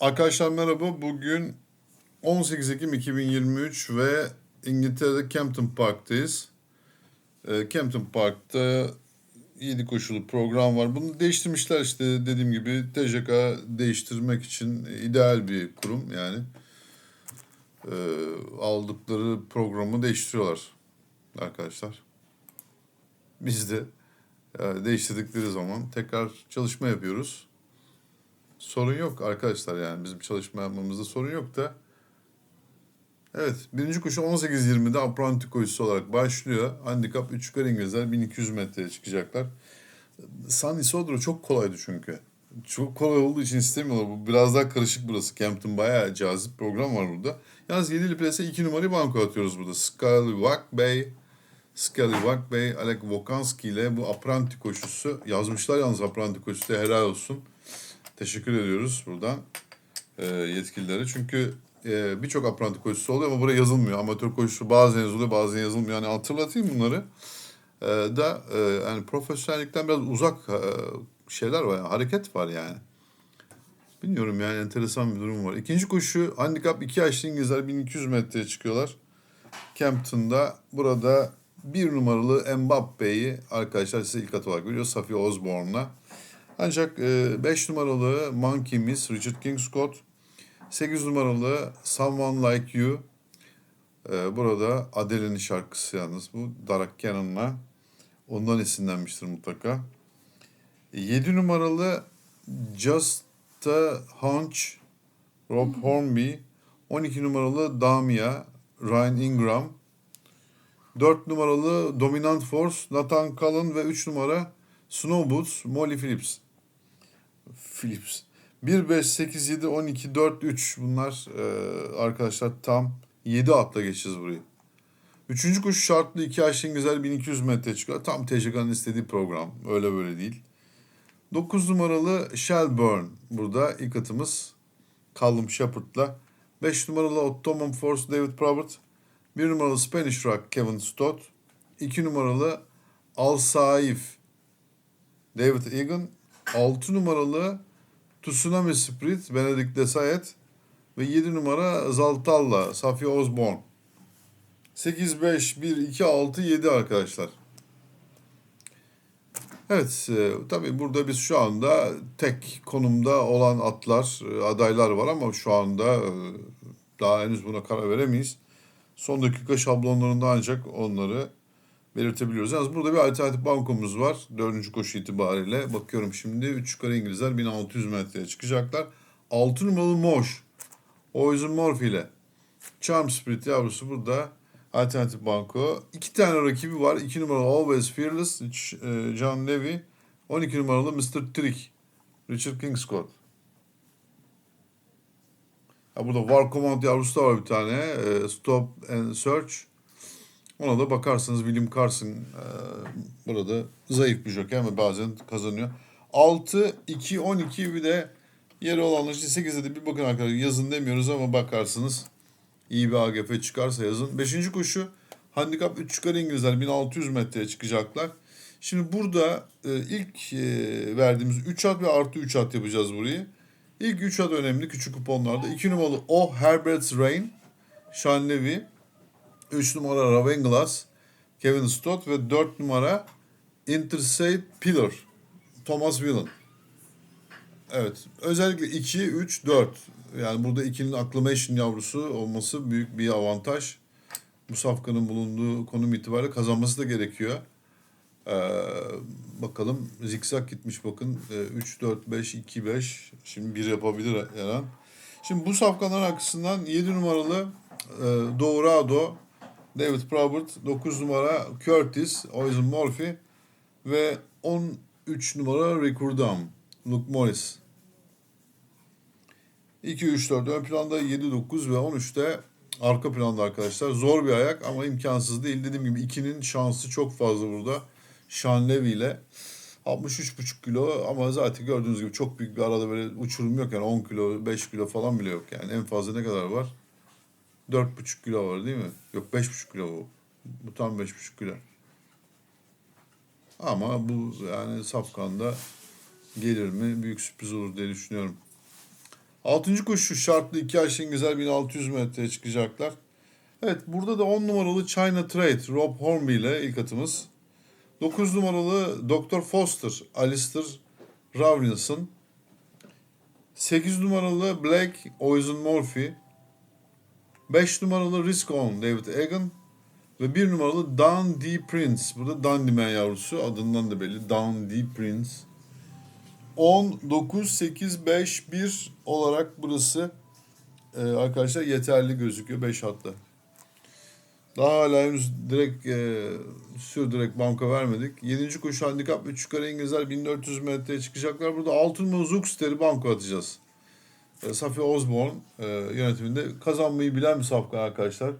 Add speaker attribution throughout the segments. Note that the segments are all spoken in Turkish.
Speaker 1: Arkadaşlar merhaba. Bugün 18 Ekim 2023 ve İngiltere'de Campton Park'tayız. Ee, Campton Park'ta 7 koşulu program var. Bunu değiştirmişler işte dediğim gibi TCK değiştirmek için ideal bir kurum yani. Ee, aldıkları programı değiştiriyorlar arkadaşlar. Biz de e, değiştirdikleri zaman tekrar çalışma yapıyoruz. Sorun yok arkadaşlar yani bizim çalışma yapmamızda sorun yok da. Evet birinci koşu 18.20'de apranti koşusu olarak başlıyor. Handikap 3 yukarı İngilizler 1200 metreye çıkacaklar. San Isidro çok kolaydı çünkü. Çok kolay olduğu için istemiyorlar. Bu biraz daha karışık burası. Campton bayağı cazip program var burada. Yalnız 7'li plase 2 numarayı banko atıyoruz burada. Wack Bey, Wack Bey, Alec Vokanski ile bu apranti koşusu. Yazmışlar yalnız apranti koşusu helal olsun. Teşekkür ediyoruz buradan e, yetkililere. Çünkü e, birçok apranti koşusu oluyor ama buraya yazılmıyor. Amatör koşusu bazen yazılıyor bazen yazılmıyor. Yani hatırlatayım bunları. E, da e, yani profesyonellikten biraz uzak e, şeyler var. Yani, hareket var yani. Bilmiyorum yani enteresan bir durum var. İkinci koşu handikap 2 yaşlı İngilizler 1200 metreye çıkıyorlar. Campton'da burada bir numaralı Mbappe'yi arkadaşlar size ilk at olarak veriyor. Safiye Osborne'la. Ancak 5 numaralı Monkey Miss Richard King Scott, 8 numaralı Someone Like You, e, burada Adele'nin şarkısı yalnız bu, Darak Cannon'la. Ondan esinlenmiştir mutlaka. 7 numaralı Just a Hunch, Rob Hornby, 12 numaralı Damia, Ryan Ingram, 4 numaralı Dominant Force, Nathan Cullen ve 3 numara Snow Boots, Molly Phillips. Phillips. 1, 5, 8, 7, 12, 4, 3 bunlar e, arkadaşlar tam 7 atla geçeceğiz burayı. Üçüncü koşu şartlı 2 aşın güzel 1200 metre çıkıyor. Tam TCK'nın istediği program. Öyle böyle değil. 9 numaralı Shelburne burada ilk atımız. Callum Shepard'la. 5 numaralı Ottoman Force David Probert. 1 numaralı Spanish Rock Kevin Stott. 2 numaralı Al Saif David Egan. 6 numaralı Tsunami Spirit Benedict Desayet. Ve 7 numara Zaltalla Safiye Osborne. 8, 5, 1, 2, 6, 7 arkadaşlar. Evet, e, tabii burada biz şu anda tek konumda olan atlar, e, adaylar var ama şu anda e, daha henüz buna karar veremeyiz. Son dakika şablonlarında ancak onları belirtebiliyoruz. Yalnız burada bir alternatif bankomuz var. Dördüncü koşu itibariyle. Bakıyorum şimdi 3 yukarı İngilizler 1600 metreye çıkacaklar. 6 numaralı Moş. Oizun Morphy ile. Charm Spirit yavrusu burada. Alternatif banko. İki tane rakibi var. 2 numaralı Always Fearless. E, John Levy. 12 numaralı Mr. Trick. Richard Kingscott. Ha burada War Command yavrusu da var bir tane. E, Stop and Search. Ona da bakarsanız William Carson e, burada zayıf bir joker ama bazen kazanıyor. 6, 2, 12 bir de yeri olanlar için 8'de de bir bakın arkadaşlar yazın demiyoruz ama bakarsınız iyi bir AGF çıkarsa yazın. Beşinci koşu handikap 3 çıkar İngilizler 1600 metreye çıkacaklar. Şimdi burada e, ilk e, verdiğimiz 3 at ve artı 3 at yapacağız burayı. İlk 3 at önemli küçük kuponlarda. 2 numaralı Oh Herbert's Rain, Sean Levy. 3 numara Ravenglass, Kevin Stott ve 4 numara Interstate Pillar, Thomas Whelan. Evet. Özellikle 2, 3, 4. Yani burada 2'nin acclamation yavrusu olması büyük bir avantaj. Bu safkanın bulunduğu konum itibariyle kazanması da gerekiyor. Ee, bakalım zikzak gitmiş bakın. Ee, 3, 4, 5, 2, 5. Şimdi 1 yapabilir her an. Şimdi bu safkanların arkasından 7 numaralı e, Dorado, David Probert, 9 numara Curtis, Oizen Murphy ve 13 numara Ricurdam, Luke Morris. 2, 3, 4 ön planda 7, 9 ve 13'te arka planda arkadaşlar. Zor bir ayak ama imkansız değil. Dediğim gibi 2'nin şansı çok fazla burada. Sean Levy ile 63,5 kilo ama zaten gördüğünüz gibi çok büyük bir arada böyle uçurum yok. Yani 10 kilo, 5 kilo falan bile yok. Yani en fazla ne kadar var? 4,5 kilo var değil mi? Yok 5,5 kilo bu. Bu tam 5,5 kilo. Ama bu yani Safkan'da gelir mi büyük sürpriz olur diye düşünüyorum. Altıncı koşu şartlı iki Ayşe İngilizler 1600 metreye çıkacaklar. Evet burada da 10 numaralı China Trade Rob Hornby ile ilk atımız. 9 numaralı Dr. Foster Alistair Rawlinson. 8 numaralı Black Oizen Murphy. 5 numaralı Risk On David Egan. Ve 1 numaralı Dundee Prince. Burada Dundyman yavrusu adından da belli. Dundee Prince. 10, 9, 8, 5, 1 olarak burası e, arkadaşlar yeterli gözüküyor 5 hatlı. Daha hala henüz direkt e, sürdürerek banka vermedik. 7. koşu handikap 3 yukarı İngilizler 1400 metreye çıkacaklar. Burada altın mı Zuxter'i banka atacağız. E, Safiye Osborne e, yönetiminde kazanmayı bilen bir safkan arkadaşlar.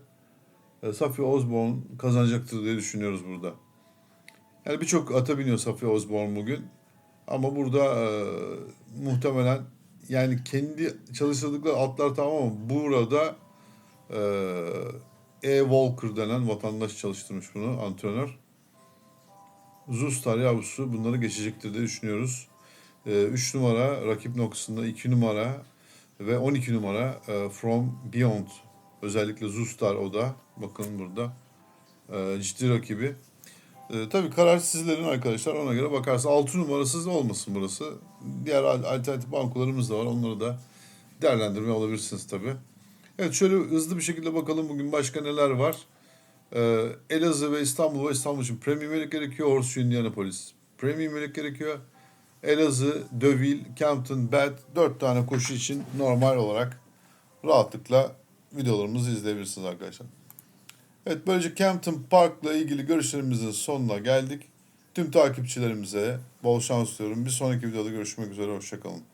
Speaker 1: E, Safiye Osborne kazanacaktır diye düşünüyoruz burada. Yani birçok ata biniyor Safiye Osborne bugün. Ama burada e, muhtemelen yani kendi çalıştırdıkları atlar tamam ama burada e, E. Walker denen vatandaş çalıştırmış bunu antrenör. Zustar yavrusu bunları geçecektir diye düşünüyoruz. 3 numara rakip noktasında 2 numara ve 12 numara e, From Beyond özellikle Zustar o da bakın burada e, ciddi rakibi. E, tabii karar sizlerin arkadaşlar ona göre bakarsa 6 numarasız olmasın burası. Diğer al- alternatif bankolarımız da var onları da değerlendirme alabilirsiniz tabii. Evet şöyle hızlı bir şekilde bakalım bugün başka neler var. Ee, Elazığ ve İstanbul ve İstanbul için premium üyelik gerekiyor. Orsu Indianapolis premium üyelik gerekiyor. Elazığ, Deauville, Campton, Bath 4 tane koşu için normal olarak rahatlıkla videolarımızı izleyebilirsiniz arkadaşlar. Evet böylece Campton Park'la ilgili görüşlerimizin sonuna geldik. Tüm takipçilerimize bol şans diliyorum. Bir sonraki videoda görüşmek üzere. Hoşçakalın.